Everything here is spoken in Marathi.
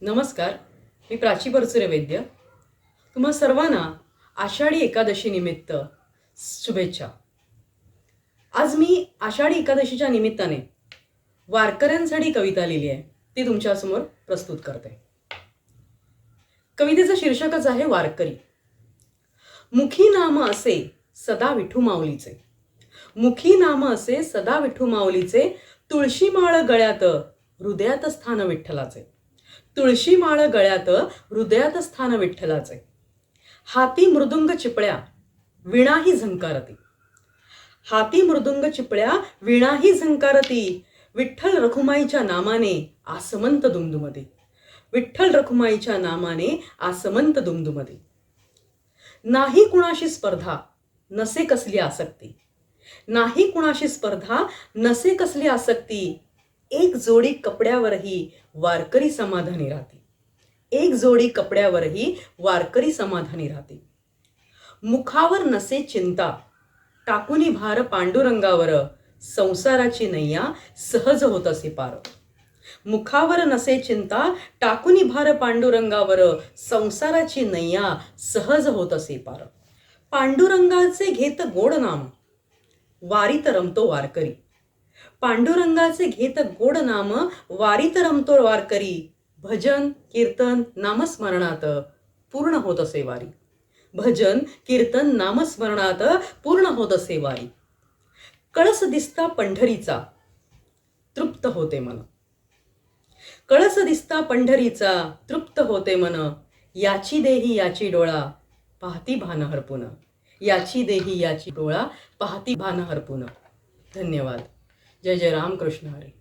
नमस्कार मी प्राची परचुरे वैद्य. तुम्हा सर्वांना आषाढी एकादशी निमित्त शुभेच्छा. आज मी आषाढी एकादशीच्या निमित्ताने वारकऱ्यांसाठी कविता लिहिली आहे. ती तुमच्यासमोर प्रस्तुत करते. कवितेचं शीर्षकच आहे वारकरी. मुखी नाम असे सदा विठू माऊलीचे. मुखी नाम असे सदा विठू माऊलीचे तुळशी माळ गळ्यात हृदयात स्थान विठ्ठलाचे. तुळशी माळ गळ्यात हृदयात स्थान विठ्ठलाचे. हाती मृदुंग चिपळ्या विणाही झंकारती. हाती मृदुंग चिपळ्या विणाही झंकारती. विठ्ठल रखुमाईच्या नामाने आसमंत दुमदुमते. विठ्ठल रखुमाईच्या नामाने आसमंत दुमदुमते. नाही कुणाशी स्पर्धा नसे कसली आसक्ती. नाही कुणाशी स्पर्धा नसे कसली आसक्ती. एक जोडी कपड्यावरही वारकरी समाधानी राहते. एक जोडी कपड्यावरही वारकरी समाधानी राहते. मुखावर नसे चिंता टाकुनी भार पांडुरंगावर संसाराची नैया सहज होत असे पार. मुखावर नसे चिंता टाकुनी भार पांडुरंगावर संसाराची नैया सहज होत असे पार. पांडुरंगाचे घेत गोड नाम वारीत रमतो वारकरी. पांडुरंगाचे घेत गोड नाम वारीत रमतो वारकरी. भजन कीर्तन नामस्मरणात पूर्ण होत असे वारी. भजन कीर्तन नामस्मरणात पूर्ण होत असे वारी. कळस दिसता पंढरीचा. तृप्त होते मन. कळस दिसता पंढरीचा तृप्त होते मन. याची देही याची डोळा पाहती भान हरपुन. याची देही याची डोळा पाहती भान हरपुन. धन्यवाद. जय जय रामकृष्ण हरी.